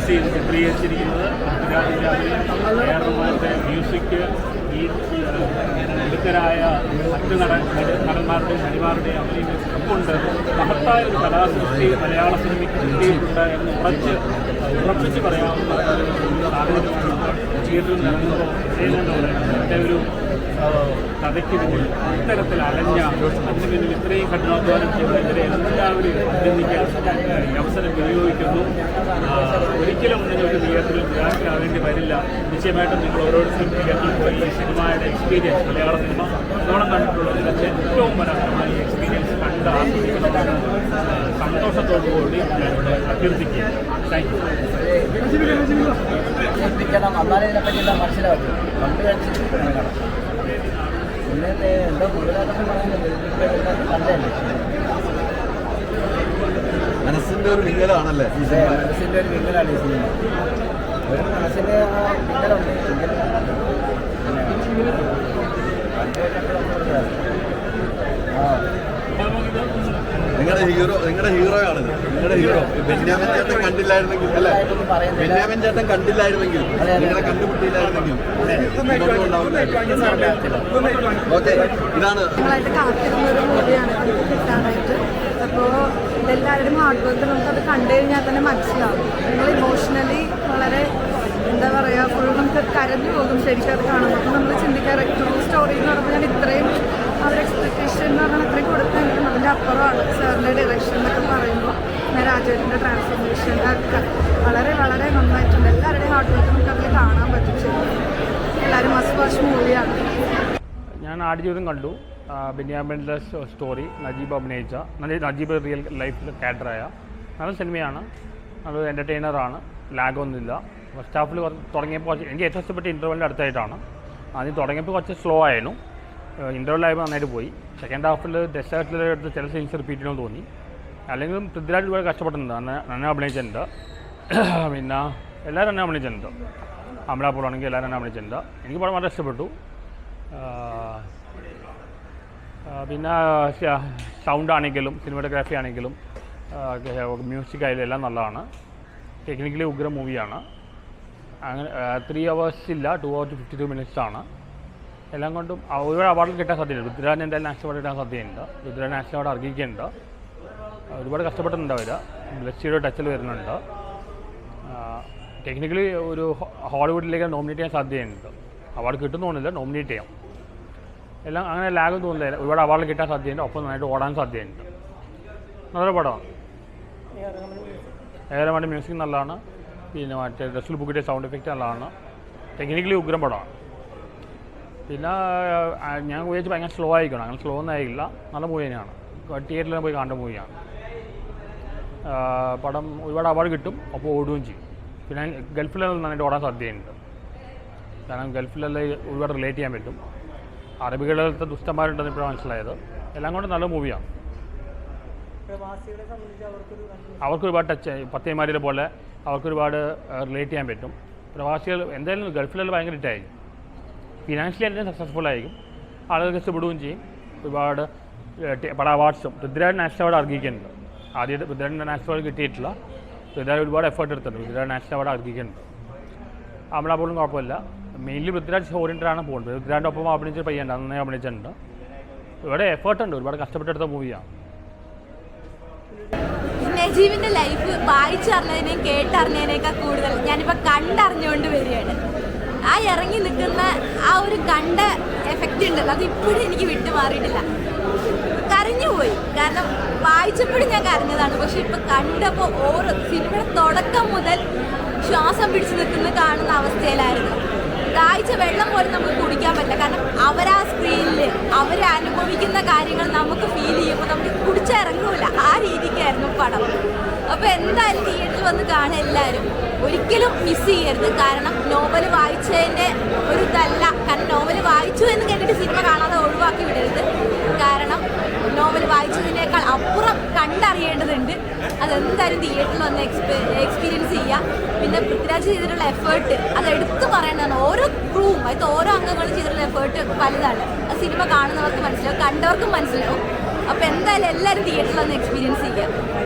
Address ചെയ്ത് ചിത്രീകരിച്ചിരിക്കുന്നത് പൃഥ്വിരാജിന്റെ മ്യൂസിക് ഈ മിടുക്കരായ മറ്റ് നടന്മാരുടെയും നടിമാരുടെയും അഭിനയം കൊണ്ട് മഹത്തായ ഒരു കലാസൃഷ്ടി മലയാള സിനിമയ്ക്ക് കിട്ടിയിട്ടുണ്ട് എന്ന് ഉറച്ച് ഉറപ്പിച്ച് പറയാവുന്ന സാഹചര്യമാണ് തിയേറ്ററിൽ ചെയ്യുന്നതെന്ന് പറയുന്നത് എന്റെ ഒരു കഥയ്ക്ക് പിന്നിൽ ഇത്തരത്തിൽ അലഞ്ഞ അതിന് പിന്നിൽ ഇത്രയും കഠിനാധ്വാനം ചെയ്തതിനെതിരെ എല്ലാവരും അഭിനന്ദിക്കാൻ അവസരം വിനിയോഗിക്കുന്നു. ഒരിക്കലും നിങ്ങൾക്ക് തിയേറ്ററിൽ നിരാശരാകേണ്ടി വരില്ല. നിശ്ചയമായിട്ടും നിങ്ങൾ ഓരോരുത്തരും തിയേറ്ററിൽ പോയി സിനിമയുടെ എക്സ്പീരിയൻസ് മലയാള സിനിമ ഇതോളം കണ്ടിട്ടുള്ളതിൽ ഏറ്റവും മനോഹരമായ എക്സ്പീരിയൻസ് കണ്ട് ആസ്വദിക്കണമെന്ന് ആ, സന്തോഷത്തോടു കൂടി ഞാനിവിടെ അഭ്യർത്ഥിക്കുകയാണ് താങ്ക് യു മനസ്സിന്റെ ഒരു വിങ്ങലാണല്ലേ മനസ്സിന്റെ ഒരു വിങ്ങലാണ് ഈ സിനിമ. ആ വിങ്ങലുണ്ട് വിങ്ങൽ പിന്നെ കണ്ടു കഴിഞ്ഞപ്പോൾ നമ്മളൊരു ആ നിങ്ങളുടെ ഹീറോ നിങ്ങളുടെ ഹീറോ ആണ്. നിങ്ങളുടെ ഹീറോ ബെന്യാമിൻ ചേട്ടൻ കണ്ടില്ലായിരുന്നെങ്കിൽ അല്ലെ? ബെന്യാമൻ ചേട്ടൻ കണ്ടില്ലായിരുന്നെങ്കിൽ അതെ, അതെ. നിങ്ങളെ കണ്ടുമുട്ടിയില്ലായിരുന്നെങ്കിൽ. ഓക്കെ. ഇതാണ്. എല്ലാവരുടെയും ഹാർഡ് വർക്ക് മൂവിയാണ്. നമുക്ക് കിട്ടാനായിട്ട്. അപ്പോൾ ഇതെല്ലാവരുടെയും ഹാർഡ് വർക്ക് നമുക്കത് കണ്ടു കഴിഞ്ഞാൽ തന്നെ മനസ്സിലാവും. നമ്മൾ ഇമോഷണലി വളരെ എന്താ പറയുക ഫുൾ നമുക്ക് കരഞ്ഞു പോകും ശരിക്കും അത് കാണുമ്പോൾ. അപ്പം നമ്മൾ ചിന്തിക്കാറ് ട്രൂ സ്റ്റോറി എന്ന് പറയുമ്പോൾ ഞാൻ ഇത്രയും അവർ എക്സ്പെക്ടേഷൻ എന്ന് പറഞ്ഞാൽ അത്രയും കൊടുത്തിട്ടും അതിന്റെ അപ്പുറമാണ്. സാറിന്റെ ഡയറക്ഷൻ എന്നൊക്കെ പറയുമ്പോൾ ഞാൻ രാജേഷിന്റെ ട്രാൻസ്ഫോർമേഷൻ ഒക്കെ വളരെ വളരെ നന്നായിട്ടുണ്ട്. എല്ലാവരുടെയും ഹാർഡ് വർക്ക് നമുക്ക് അതിൽ കാണാൻ പറ്റിച്ചിട്ടുണ്ട് എല്ലാവരും മസ്റ്റ് വാച്ച് മൂവിയാണ് ഞാൻ ആടുജീവിതം കണ്ടു. ബെന്യാമിന്റെ സ്റ്റോറി നജീബ് അഭിനയിച്ച നജീബ് റിയൽ ലൈഫിൽ ക്യാരക്ടറായ നല്ല സിനിമയാണ്. നല്ലൊരു എന്റർടൈനറാണ് ലാഗൊന്നുമില്ല ഫസ്റ്റ് ഹാഫിൽ തുടങ്ങിയപ്പോൾ എനിക്ക് ഏറ്റവും ഇഷ്ടപ്പെട്ട ഇന്റർവെല്ലിന്റെ അടുത്തായിട്ടാണ്. ആദ്യം തുടങ്ങിയപ്പോൾ കുറച്ച് സ്ലോ ആയിരുന്നു. ഇന്റർവെല്ലായപ്പോൾ നന്നായിട്ട് പോയി. സെക്കൻഡ് ഹാഫിൽ ഡെസേർട്ടിലെടുത്ത് ചില സീൻസ് റിപ്പീറ്റ് ചെയ്യണമെന്ന് തോന്നി. അല്ലെങ്കിൽ പൃഥ്വിരാജ് ഒരുപാട് കഷ്ടപ്പെട്ടിട്ടുണ്ട്. നന്ന അഭിനയിച്ചിട്ടുണ്ട്. പിന്നെ എല്ലാവരും എന്നെ അഭിനയിച്ചിട്ടുണ്ട്. അമലാപൂർ എല്ലാവരും എന്നെ അഭിനയിച്ചിട്ടുണ്ട്. എനിക്ക് പടം വളരെ ഇഷ്ടപ്പെട്ടു. പിന്നെ സൗണ്ട് ആണെങ്കിലും സിനിമാറ്റോഗ്രാഫി ആണെങ്കിലും മ്യൂസിക് ആയാലും എല്ലാം നല്ലതാണ്. ടെക്നിക്കലി ഉഗ്ര മൂവിയാണ് അങ്ങനെ ത്രീ അവേഴ്സ് ഇല്ല two hour two fifty two minutes ആണ്. എല്ലാം കൊണ്ടും ഒരുപാട് അവാർഡ് കിട്ടാൻ സാധ്യതയുണ്ട്. രുദ്രാൻ എന്തായാലും നാഷണൽ അവാർഡ് കിട്ടാൻ സാധ്യതയുണ്ട്. രുദ്രാൻ നാഷണൽ അവാർഡ് അർഹിക്കുന്നുണ്ട്. ഒരുപാട് കഷ്ടപ്പെട്ടിട്ടുണ്ട് അവർ ബ്ലസ്സിയുടെ ടച്ചിൽ വരുന്നുണ്ട്. ടെക്നിക്കലി ഒരു ഹോളിവുഡിലേക്ക് നോമിനേറ്റ് ചെയ്യാൻ സാധ്യതയുണ്ട്. അവാർഡ് കിട്ടും തോന്നില്ല നോമിനേറ്റ് ചെയ്യാം. എല്ലാം അങ്ങനെ ലാഗും തോന്നുന്നില്ല. ഒരുപാട് അവാർഡ് കിട്ടാൻ സാധ്യതയുണ്ട്. ഒപ്പം നന്നായിട്ട് ഓടാൻ സാധ്യതയുണ്ട്. നല്ലൊരു പടമാണ്. ഏറെ മ്യൂസിക് നല്ലതാണ്. പിന്നെ മറ്റേ ഡ്രസ്സിൽ ബുക്കിന്റെ സൗണ്ട് എഫക്റ്റ് നല്ലതാണ്. ടെക്നിക്കലി ഉഗ്രം പടമാണ്. പിന്നെ ഞാൻ ഉപയോഗിച്ച് ഭയങ്കര സ്ലോ ആയിക്കണം അങ്ങനെ സ്ലോ ഒന്നും ആയില്ല. നല്ല മൂവി തന്നെയാണ് തിയേറ്ററിൽ പോയി കണ്ട മൂവിയാണ്. പടം ഒരുപാട് അവാർഡ് കിട്ടും. അപ്പോൾ ഓടുകയും ചെയ്യും. പിന്നെ ഗൾഫിലെല്ലാം നന്നായിട്ട് ഓടാൻ സാധ്യതയുണ്ട്. കാരണം ഗൾഫിലെല്ലാം ഒരുപാട് റിലേറ്റ് ചെയ്യാൻ പറ്റും. അറബികളിലത്തെ ദുഷ്ടന്മാരുണ്ടെന്ന് ഇപ്പോഴാണ് മനസ്സിലായത്. എല്ലാം കൊണ്ട് നല്ല മൂവിയാണ്. അവർക്ക് ഒരുപാട് ടച്ച് പത്തേമാരിലെ പോലെ അവർക്ക് ഒരുപാട് റിലേറ്റ് ചെയ്യാൻ പറ്റും. പ്രവാസികൾ എന്തായാലും ഗൾഫിലെല്ലാം ഭയങ്കര ഹിറ്റായിരിക്കും ഫിനാൻഷ്യലി തന്നെ സക്സസ്ഫുൾ ആയിരിക്കും. ആളുകൾക്ക് ഇഷ്ടപ്പെടുകയും ചെയ്യും. ഒരുപാട് പല അവാർഡ്സും പൃഥ്വിരാജ് നാഷണൽ അവാർഡ് അർഹിക്കുന്നുണ്ട്. ആദ്യമായിട്ട് പൃഥ്വിരാജ് നാഷണൽ അവാർഡ് കിട്ടിയിട്ടില്ല. പൃഥ്വിരാജ് ഒരുപാട് എഫേർട്ട് എടുത്തിട്ടുണ്ട്. പൃഥ്വിരാജ് നാഷണൽ അവാർഡ് അർഹിക്കുന്നുണ്ട്. പോലും കുഴപ്പമില്ല. മെയിൻലി പൃഥ്വിരാജ് ഓറിയന്റഡാണ് പോകുന്നത്. പൃഥ്വിരാജിന്റെ ഒപ്പം അഭിനയിച്ച പയ്യുണ്ട് നന്നായി അഭിനയിച്ചിട്ടുണ്ട്. ഇവിടെ എഫേർട്ട് ഉണ്ട്. ഒരുപാട് കഷ്ടപ്പെട്ടെടുത്ത മൂവിയാണ് നജീബിന്റെ ലൈഫ് വായിച്ചറിഞ്ഞതിനെയും കേട്ടറിഞ്ഞതിനേക്കാൾ കൂടുതൽ ഞാനിപ്പോൾ കണ്ടറിഞ്ഞുകൊണ്ട് വരികയാണ്. ആ ഇറങ്ങി നിൽക്കുന്ന ആ ഒരു കണ്ട എഫക്റ്റ് ഉണ്ടല്ലോ. അത് ഇപ്പോഴും എനിക്ക് വിട്ടുമാറിയിട്ടില്ല. കരഞ്ഞുപോയി കാരണം വായിച്ചപ്പോഴും ഞാൻ കരഞ്ഞതാണ്. പക്ഷെ ഇപ്പൊ കണ്ടപ്പോൾ ഓരോ സിനിമയുടെ തുടക്കം മുതൽ ശ്വാസം പിടിച്ചു നിൽക്കുന്ന കാണുന്ന അവസ്ഥയിലായിരുന്നു. ദാഹിച്ച വെള്ളം പോലും നമുക്ക് കുടിക്കാൻ പറ്റില്ല. കാരണം അവരാ സ്ക്രീനിൽ അവർ അനുഭവിക്കുന്ന കാര്യങ്ങൾ നമുക്ക് ഫീൽ ചെയ്യുമ്പോൾ നമുക്ക് കുടിച്ചിറങ്ങൂല ആ രീതിക്കായിരുന്നു പടം. അപ്പോൾ എന്തായാലും വന്ന് കാണുക എല്ലാവരും. ഒരിക്കലും മിസ് ചെയ്യരുത്. കാരണം നോവൽ വായിച്ചതിന്റെ ഒരു ഇതല്ല കാരണം നോവൽ വായിച്ചു എന്ന് കേട്ടിട്ട് സിനിമ കാണാതെ ഒഴിവാക്കി വിടരുത്. കാരണം നോവൽ വായിച്ചതിനേക്കാൾ അപ്പുറം കണ്ടറിയേണ്ടതുണ്ട്. അതെന്തായാലും തിയേറ്ററിൽ വന്ന് എക്സ്പീ എക്സ്പീരിയൻസ് ചെയ്യുക. പിന്നെ പൃഥ്വിരാജ് ചെയ്തിട്ടുള്ള എഫേർട്ട് അത് എടുത്തു പറയേണ്ടതാണ്. ഓരോ ക്രൂവും അതായത് ഓരോ അംഗങ്ങളും ചെയ്തിട്ടുള്ള എഫേർട്ട് വലുതാണ്. ആ സിനിമ കാണുന്നവർക്ക് മനസ്സിലാവും കണ്ടവർക്കും മനസ്സിലാവും. അപ്പോൾ എന്തായാലും എല്ലാവരും തിയേറ്ററിൽ വന്ന് എക്സ്പീരിയൻസ് ചെയ്യുക.